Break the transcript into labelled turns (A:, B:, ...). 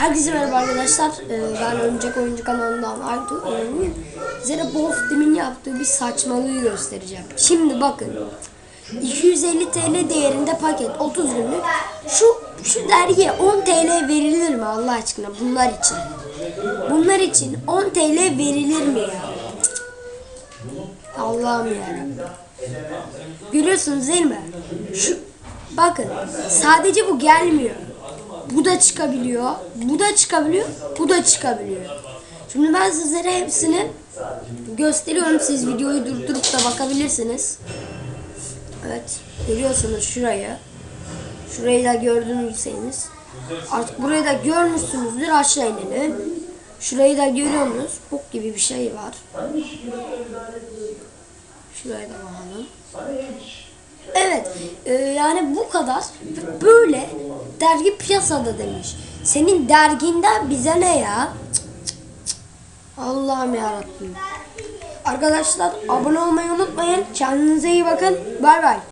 A: Herkese merhaba arkadaşlar. Ee, ben Oyuncak Oyuncu kanalından Aytu. Bugün size Boftim'in yaptığı bir saçmalığı göstereceğim. Şimdi bakın. 250 TL değerinde paket 30 günlük. Şu şu dergiye 10 TL verilir mi Allah aşkına bunlar için? Bunlar için 10 TL verilir mi ya? Allah'ım yarabbim. Görüyorsunuz değil mi? Şu bakın sadece bu gelmiyor. Bu da çıkabiliyor. Bu da çıkabiliyor. Bu da çıkabiliyor. Şimdi ben sizlere hepsini gösteriyorum. Siz videoyu durdurup da bakabilirsiniz. Evet. Görüyorsunuz şurayı. Şurayı da gördünüzseniz. Artık burayı da görmüşsünüzdür. Aşağı inelim. Şurayı da görüyorsunuz. Bok gibi bir şey var. Şuraya da bakalım. Evet, e, yani bu kadar. Böyle dergi piyasada demiş. Senin derginden bize ne ya? Allah'ım yarabbim. Arkadaşlar abone olmayı unutmayın. Kendinize iyi bakın. Bay bay.